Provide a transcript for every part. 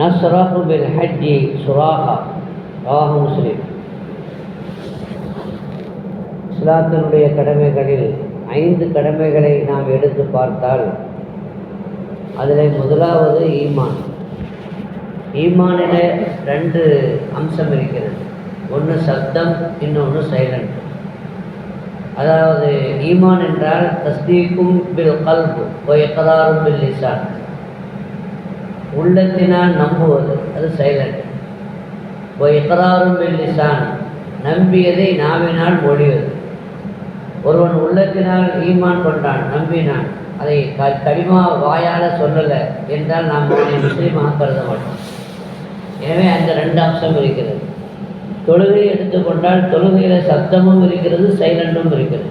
நஸ்ரஹு bill ஹஜ்ஜி சுராஹா ராஹ முஸ்லிம் இஸ்லாத்தினுடைய கடமைகளில் ஐந்து கடமைகளை நாம் எடுத்து பார்த்தால் அதில் முதலாவது ஈமான். ஈமானில் ரெண்டு அம்சம் இருக்கிறது. ஒன்று சப்தம் இன்னொன்று சைலண்ட் அதாவது ஈமான் என்றால் தஸ்தீக்கும் பில் கல்பு ஒயக்கதாரும் பில் லிசான். உள்ளத்தினால் நம்புவது அது சைலண்ட் இப்போ பில் லிசான் நம்பியதை நாவினால் மொழிவது. ஒருவன் உள்ளத்தினால் ஈமான் கொண்டான் நம்பினான். அதை க கடிமா வாயால் சொல்லலை என்றால் நாம் அவனை முஸ்லீமாக கருத மாட்டோம். எனவே அந்த ரெண்டு அம்சம் இருக்கிறது. தொழுகை எடுத்துக்கொண்டால் தொழுகையில் சப்தமும் இருக்கிறது சைலண்டும் இருக்கிறது.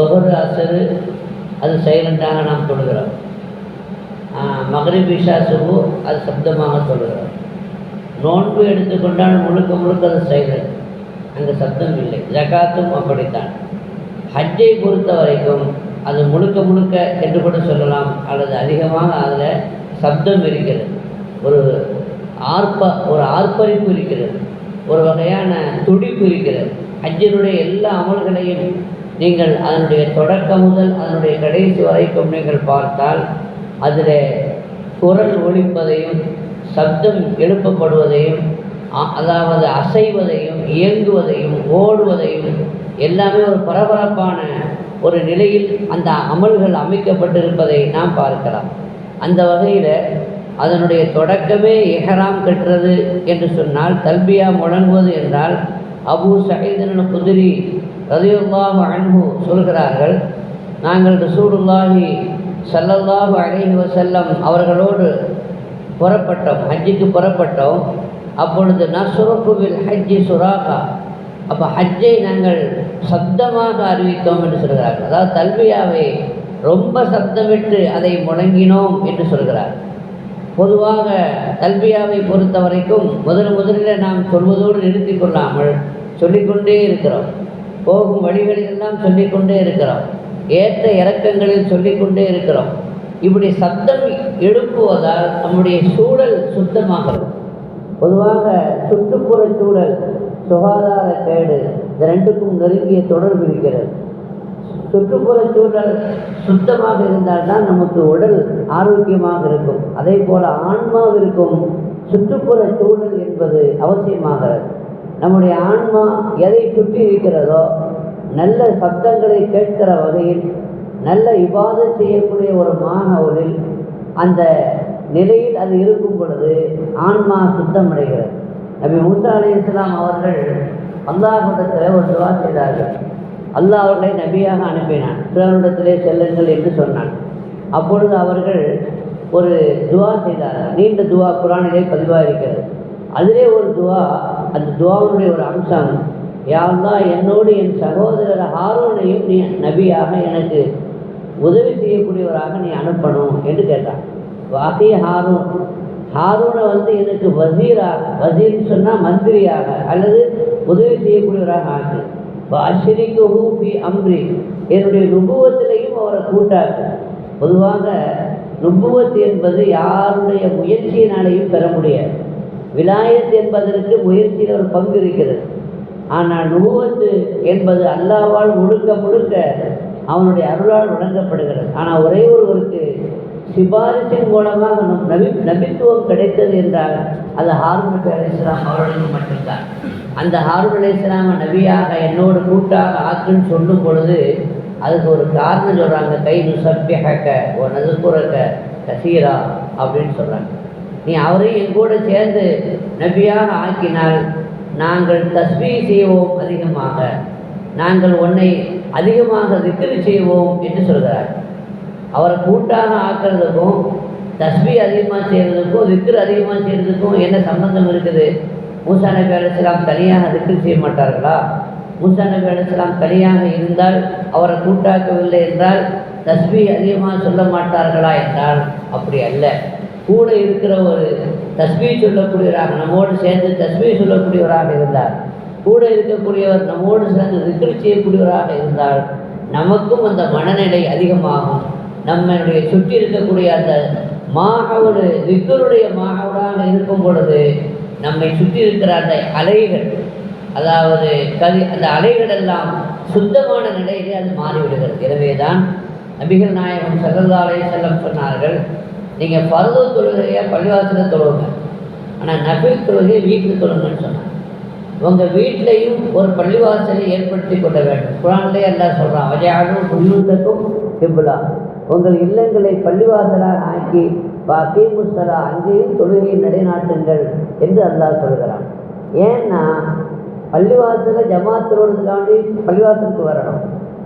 ஒவ்வொரு அசரு அது சைலண்டாக நாம் தொழுகிறோம். மகரிபிசாசுவோ அது சப்தமாக சொல்கிறார் நோன்பு எடுத்துக்கொண்டால் முழுக்க முழுக்க அது செய்கிறது அங்கே சப்தம் இல்லை. ஜகாத்தும் அப்படித்தான். ஹஜ்ஜை பொறுத்த வரைக்கும் அது முழுக்க முழுக்க என்று கூட சொல்லலாம். அல்லது அதிகமாக அதில் சப்தம் இருக்கிறது. ஒரு ஆர்ப்ப ஒரு ஆர்ப்பரிப்பு இருக்கிறது. ஒரு வகையான துடிப்பு இருக்கிறது. ஹஜ்ஜினுடைய எல்லா அமல்களையும் நீங்கள் அதனுடைய தொடக்கம் முதல் அதனுடைய கடைசி வரைக்கும் நீங்கள் பார்த்தால் அதில் குரல் ஒழிப்பதையும் சப்தம் எழுப்பப்படுவதையும் அதாவது அசைவதையும் இயங்குவதையும் ஓடுவதையும் எல்லாமே ஒரு பரபரப்பான ஒரு நிலையில் அந்த அமல்கள் அமைக்கப்பட்டிருப்பதை நாம் பார்க்கலாம். அந்த வகையில் அதனுடைய தொடக்கமே எஹராம் கட்டுறது என்று சொன்னால் தல்பியா முழங்குவது என்றால் அபு சகைதன குதிரி ரதியுல்லா அன்பு சொல்கிறார்கள் நாங்கள் ரசூலுல்லாஹி சல்லல்லாஹு அலைஹி வசல்லம் அவர்களோடு புறப்பட்டோம் ஹஜ்ஜுக்கு புறப்பட்டோம். அப்பொழுது நசுரப்புவில் ஹஜ்ஜி சுராகா. அப்போ ஹஜ்ஜை நாங்கள் சப்தமாக அறிவித்தோம் என்று சொல்கிறார்கள். அதாவது தல்வியாவை ரொம்ப சப்தமிட்டு அதை முழங்கினோம் என்று சொல்கிறார் பொதுவாக தல்வியாவை பொறுத்த வரைக்கும் முதல் முதலில் நாம் சொல்வதோடு நிறுத்தி கொள்ளாமல் சொல்லிக்கொண்டே இருக்கிறோம். போகும் வழிகளிலெல்லாம் சொல்லிக்கொண்டே இருக்கிறோம். ஏற்ற இறக்கங்களில் சொல்லிக்கொண்டே இருக்கிறோம். இப்படி சத்தம் எழுப்புவதால் நம்முடைய சூழல் சுத்தமாகிறது. பொதுவாக சுற்றுப்புற சூழல் சுகாதார கேடு இந்த ரெண்டுக்கும் நெருங்கிய தொடர்பு இருக்கிறது. சுற்றுப்புற சூழல் சுத்தமாக இருந்தால்தான் நமக்கு உடல் ஆரோக்கியமாக இருக்கும். அதே போல் ஆன்மாவிற்கும் சுற்றுப்புற சூழல் என்பது அவசியமாகிறது. நம்முடைய ஆன்மா எதை சுற்றி இருக்கிறதோ நல்ல சப்தங்களை கேட்கிற வகையில் நல்ல விவாதம் செய்யக்கூடிய ஒரு மாணவரில் அந்த நிலையில் அது இருக்கும் பொழுது ஆன்மா சுத்தமடைகிறது. நபி மூசா அலி இஸ்லாம் அவர்கள் அல்லாஹிடத்தில் ஒரு துவா செய்தார்கள். அல்லாஹ் அவர்களை நபியாக அனுப்பினான். பிறரிடத்திலே செல்லுங்கள் என்று சொன்னான். அப்பொழுது அவர்கள் ஒரு துவா செய்தார்கள். நீண்ட துவா குரானிலே பதிவாக இருக்கிறது அதிலே ஒரு துவா அந்த துவாவுடைய ஒரு அம்சம் யாருந்தான் என்னோடு என் சகோதரர் ஹாரூனையும் நீ நபியாக எனக்கு உதவி செய்யக்கூடியவராக நீ அனுப்பணும் என்று கேட்டான். வாசி ஹாரூன். ஹாரூனை வந்து எனக்கு வசீராக வசீர்னு சொன்னால் மந்திரியாக அல்லது உதவி செய்யக்கூடியவராக ஆக்கு அஷரிக்கு ஹூபி அம்ரி. என்னுடைய நுபுவத்திலையும் அவரை கூட்டாக்கு பொதுவாக நுபுவத் என்பது யாருடைய முயற்சியினாலையும் பெற முடியாது. விலாயத் என்பதற்கு முயற்சியில் ஒரு பங்கு இருக்கிறது. ஆனால் நுபுவத்து என்பது அல்லாவால் முழுக்க முழுக்க அவனுடைய அருளால் வழங்கப்படுகிறது. ஆனால் ஒரே ஒருவருக்கு சிபாரிசின் மூலமாக நம் நபி நபித்துவம் கிடைத்தது என்றால் அது ஹாரூன் நபி அலி இஸ்லாம் அவர்களுக்கு மட்டும்தான். அந்த ஹாரூன் அலி இஸ்லாம நபியாக என்னோடு கூட்டாக ஆக்குன்னு சொல்லும் பொழுது அதுக்கு ஒரு காரணம் சொல்கிறாங்க கை நுசப்பியக்க ஒரு நதுக்குறக்க கசீரா அப்படின்னு சொல்கிறாங்க நீ அவரையும் என் கூட சேர்ந்து நபியாக ஆக்கினால் நாங்கள் தஸ்மீ செய்வோம் அதிகமாக. நாங்கள் உன்னை அதிகமாக திக்கிரி செய்வோம் என்று சொல்கிறார். அவரை கூட்டாக ஆக்கிறதுக்கும் தஸ்மி அதிகமாக செய்கிறதுக்கும் திக்ரு அதிகமாக செய்கிறதுக்கும் என்ன சம்பந்தம் இருக்குது? மூசா நபி அலிஸ்லாம் தனியாக திக்ரு செய்ய மாட்டார்களா? மூசா நபி அலிஸ்லாம் தனியாக இருந்தால் அவரை கூட்டாக்கவில்லை என்றால் தஸ்மி அதிகமாக சொல்ல மாட்டார்களா என்றால் அப்படி அல்ல. கூட இருக்கிற ஒரு தஸ்மி சொல்லக்கூடியவராக நம்மோடு சேர்ந்து தஸ்மி சொல்லக்கூடியவராக இருந்தார். கூட இருக்கக்கூடியவர் நம்மோடு சேர்ந்து திக்ரு செய்யக்கூடியவராக இருந்தால் நமக்கும் அந்த மனநிலை அதிகமாகும். நம்மளுடைய சுற்றி இருக்கக்கூடிய அந்த மாகவுடு விக்கருடைய மாகவுடாக இருக்கும் பொழுது நம்மை சுற்றி இருக்கிற அந்த அலைகள் அதாவது கதி அந்த அலைகள் எல்லாம் சுத்தமான நிலையிலே அது மாறிவிடுகிறது. எனவே தான் நபிகள் நாயகம் சல்லல்லாஹு செல்லம் சொன்னார்கள் நீங்கள் பருவ தொழுகையை பள்ளிவாசலில் தொழுவுங்க ஆனால் நபில் தொழுகையை வீட்டில் தொழுங்கன்னு சொன்னாங்க. உங்கள் வீட்டிலையும் ஒரு பள்ளிவாசலை ஏற்படுத்தி கொள்ள வேண்டும். குரான்லேயே எல்லாம் சொல்கிறான் வஜாலும் புல்லுக்கும் கிபுலா. உங்கள் இல்லங்களை பள்ளிவாசலாக ஆக்கி பாக்கி முஸ்தலா அங்கேயும் தொழுகையை நிலைநாட்டுங்கள் என்று அல்லாஹ் சொல்கிறான். ஏன்னா பள்ளிவாசலை ஜமாத்தோடுக்காண்டி பள்ளிவாசலுக்கு வரணும்.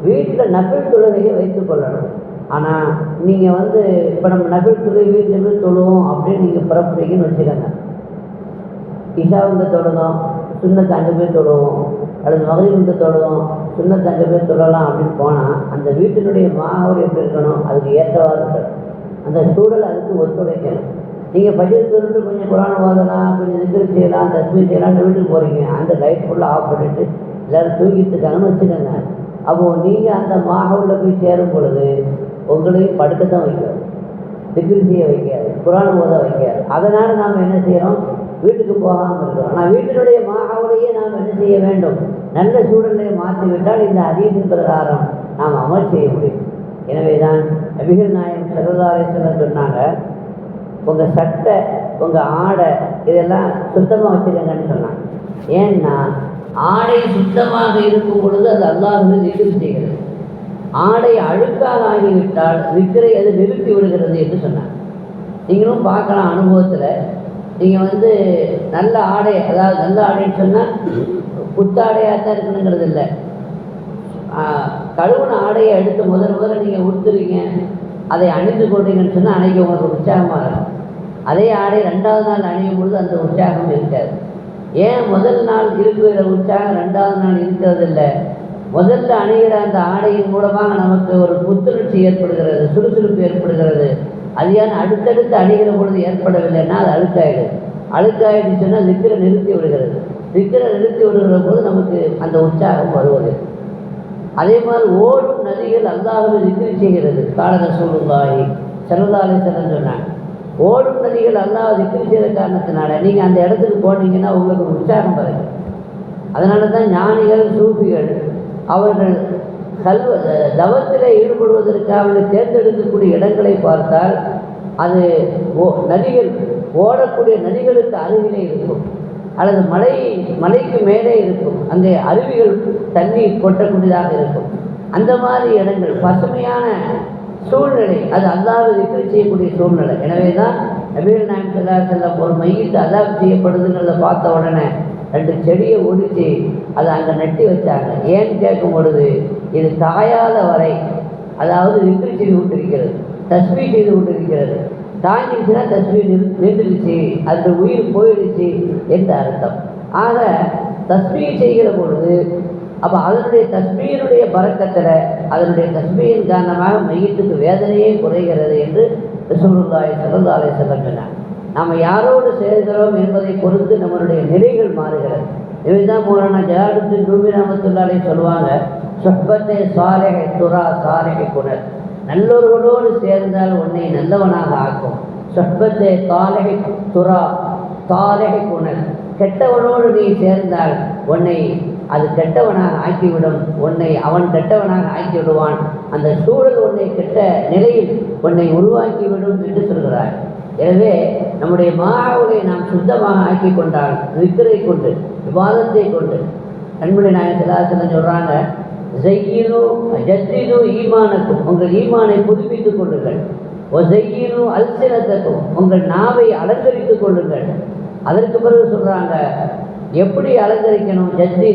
வீட்டில் நபில் தொழுகையை வைத்துக் கொள்ளணும். ஆனால் நீங்கள் வந்து இப்போ நம்ம நபில் தொழுகை வீட்டில் போய் தொழுவோம் அப்படின்னு நீங்கள் பிறப்புறீங்கன்னு வச்சுக்கோங்க. இஷா வந்து தொடங்கும் சுண்ணத்தை அங்கே போய் தொழுவோம் அல்லது மகளிருக்கு தொழுவோம் சுண்ணத்தை அங்கே போய் தொழலாம் அப்படின்னு போனால் அந்த வீட்டினுடைய மாவோடு எப்படி இருக்கணும்? அதுக்கு ஏற்றவாறு இருக்கணும். அந்த சூழல் அதுக்கு ஒத்துழைக்கணும். நீங்கள் பட்ஜெட் திருட்டு கொஞ்சம் குரான ஓதலாம் கொஞ்சம் நிதிரி செய்யலாம் தஸ்மி செய்யலாம் வீட்டுக்கு போகிறீங்க அந்த லைட் ஃபுல்லாக ஆஃப் பண்ணிவிட்டு எல்லோரும் தூங்கிட்டு இருக்காங்கன்னு வச்சுக்கோங்க. அப்போது நீங்கள் அந்த மாகவுல போய் சேரும் பொழுது உங்களையும் படுக்க தான் வைக்கும் திக்ரு செய்ய வைக்காது குரான் ஓத வைக்காது அதனால் நாம் என்ன செய்கிறோம் வீட்டுக்கு போகாமல் இருக்கிறோம். ஆனால் வீட்டினுடைய மாகாவிலேயே நாம் என்ன செய்ய வேண்டும்? நல்ல சூழலை மாற்றிவிட்டால் இந்த அதீதின் பிரகாரம் நாம் அமல் செய்ய முடியும். எனவே தான் நபிகள் நாயகம் செல்வதாரேஸ்வரர் சொன்னாங்க உங்கள் சட்டை உங்கள் ஆடை இதெல்லாம் சுத்தமாக வச்சுருங்கன்னு சொன்னாங்க. ஏன்னா ஆடை சுத்தமாக இருக்கும் பொழுது அது அல்லாஹ் நிறுத்தி செய்கிறது. ஆடை அழுக்காக ஆகிவிட்டால் விக்கிரை அது நிறுத்தி விடுகிறது என்று சொன்னாங்க நீங்களும் பார்க்கலாம் அனுபவத்தில். நீங்கள் வந்து நல்ல ஆடை அதாவது நல்ல ஆடைன்னு சொன்னால் புத்தாடையாக தான் இருக்கணுங்கிறது இல்லை. கழுவுன ஆடையை எடுத்து முதல் முதல்ல நீங்கள் உடுத்துறீங்க அதை அணிந்து கொள்றீங்கன்னு சொன்னால் அன்றைக்கி உங்களுக்கு உற்சாகமாக இருக்கும். அதே ஆடை ரெண்டாவது நாள் அணியும் பொழுது அந்த உற்சாகம் இருக்காது. ஏன் முதல் நாள் இருக்கிற உற்சாகம் ரெண்டாவது நாள் இருக்கிறதில்ல முதல்ல அணிகிற அந்த ஆடையின் மூலமாக நமக்கு ஒரு புத்துணர்ச்சி ஏற்படுகிறது சுறுசுறுப்பு ஏற்படுகிறது. அது ஏன் அடுத்தடுத்து அணுகிற பொழுது ஏற்படவில்லைன்னா அது அழுக்காயிடு அழுக்காயிடுச்சுன்னா திக்கிற நிறுத்தி விடுகிறது. திக்கிற நிறுத்தி விடுகிற போது நமக்கு அந்த உற்சாகம் வருவது. அதே மாதிரி ஓடும் நதிகள் அல்லாஹுவை திக்கிரி செய்கிறது. காலக சூழ்நிலை சிறந்தாலே செல்ல சொன்னாங்க. ஓடும் நதிகள் அல்லாஹ் திக்கிரி செய்கிற காரணத்தினால நீங்கள் அந்த இடத்துக்கு போனீங்கன்னா உங்களுக்கு உற்சாகம் வருது. அதனால தான் ஞானிகள் சூஃபிகள் அவர்கள் கல்வ தவத்தில் ஈடுபடுவதற்காக தேர்ந்தெடுக்கக்கூடிய இடங்களை பார்த்தால் அது ஓ நதிகள் ஓடக்கூடிய நதிகளுக்கு அருகிலே இருக்கும். அல்லது மலை மலைக்கு மேலே இருக்கும். அங்கே அருவிகள் தண்ணீர் கொட்டக்கூடியதாக இருக்கும். அந்த மாதிரி இடங்கள் பசுமையான சூழ்நிலை அது அல்லாத விக்கிரி செய்யக்கூடிய சூழ்நிலை. எனவே தான் நபீர் நாயம் செல்லா செல்லம் ஒரு மையத்து அதாப் செய்யப்படுதுங்கிறத பார்த்த உடனே ரெண்டு செடியை ஒடிச்சு அதை அங்கே நட்டி வச்சாங்க. ஏன்னு கேட்கும் பொழுது இது தாயாத வரை அதாவது விக்கிரி செய்து கொண்டிருக்கிறது தஸ்மி செய்து கொண்டிருக்கிறது. தாங்கிடுச்சுன்னா தஸ்மி நின்றுடுச்சு அந்த உயிர் போயிடுச்சு என்று அர்த்தம். ஆக தஸ்மி செய்கிற பொழுது அப்போ அதனுடைய தஸ்மியினுடைய பறக்கத்தில் அதனுடைய தஸ்மியின் காரணமாக மையத்துக்கு வேதனையே குறைகிறது என்று ரசூலுல்லாய் சல்லல்லாலை செல்லம் சொன்னார் நாம் யாரோடு சேர்கிறோம் என்பதை பொறுத்து நம்மளுடைய நிலைகள் மாறுகிறது. இதுதான் மூலனா ஜலாலுத்தின் ரூபி நாமத்துள்ளாலே சொல்லுவாங்க சொற்பத்தை சாலைகை துரா சாலைகை குணர். நல்லவர்களோடு சேர்ந்தால் உன்னை நல்லவனாக ஆக்கும். சொற்பத்தை தாலகை துறா தாலகை குணர். கெட்டவனோடு நீ சேர்ந்தால் உன்னை அது கெட்டவனாக ஆக்கிவிடும். உன்னை அவன் கெட்டவனாக ஆக்கி விடுவான் அந்த சூழல் உன்னை கெட்ட நிலையில் உன்னை உருவாக்கிவிடும் என்று சொல்கிறார். எனவே நம்முடைய மாவுளை நாம் சுத்தமாக ஆக்கி கொண்டால் விக்கிரை கொண்டு விவாதத்தை கொண்டு கண்மணி நாயன் சிலாசனம் சொல்கிறாங்க ஜெய்யினு ஜத்தினு ஈமானுக்கும் உங்கள் ஈமானை புதுப்பித்துக் கொள்ளுங்கள். ஓ ஜெய்யினு அல்சினத்துக்கும் உங்கள் நாவை அலங்கரித்துக் கொள்ளுங்கள். அதற்கு பிறகு சொல்கிறாங்க எப்படி அலங்கரிக்கணும்? ஜத்தி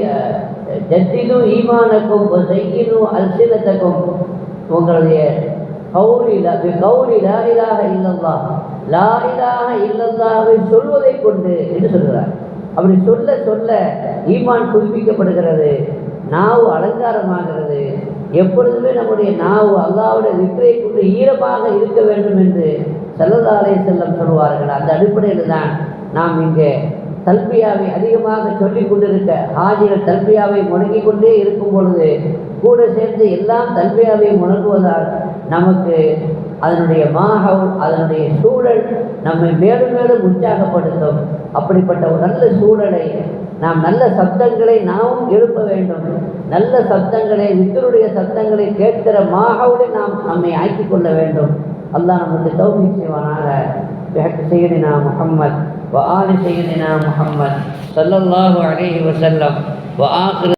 ஜத்தினு ஈமானுக்கும் ஓ ஜெய்யினு அல்சினத்துக்கும். உங்களுடைய கௌரில கௌரி லா இலாக இல்லல்லா லா இலாக இல்லல்லாவை சொல்வதை கொண்டு என்று சொல்கிறார். அப்படி சொல்ல சொல்ல ஈமான் புதுப்பிக்கப்படுகிறது நாவு அலங்காரமாகிறது. எப்பொழுதுமே நம்முடைய நாவு அல்லாவுடைய விற்பனை கொண்டு ஈரமாக இருக்க வேண்டும் என்று செல்லதாலே செல்லம் சொல்வார்கள். அந்த அடிப்படையில் தான் நாம் இங்கே தல்பியாவை அதிகமாக சொல்லிக் கொண்டிருக்க ஹாஜிகள் தல்பியாவை முடங்கிக் கொண்டே இருக்கும் பொழுது கூட சேர்ந்து எல்லாம் தல்பியாவை முடங்குவதால் நமக்கு அதனுடைய மாகவ் அதனுடைய சூழல் நம்மை மேலும் மேலும் உற்சாகப்படுத்தும் அப்படிப்பட்ட ஒரு நல்ல சூழலை நாம் நல்ல சப்தங்களை நாமும் எழுப்ப வேண்டும் நல்ல சப்தங்களை வித்தருடைய சப்தங்களை கேட்கிற மாகவுடை நாம் நம்மை ஆக்கிக் கொள்ள வேண்டும் அல்லாஹ் நமக்கு தௌஃபீக் செய்வானாக بحق سيدنا محمد وآل سيدنا محمد صلى الله عليه وسلم وآخر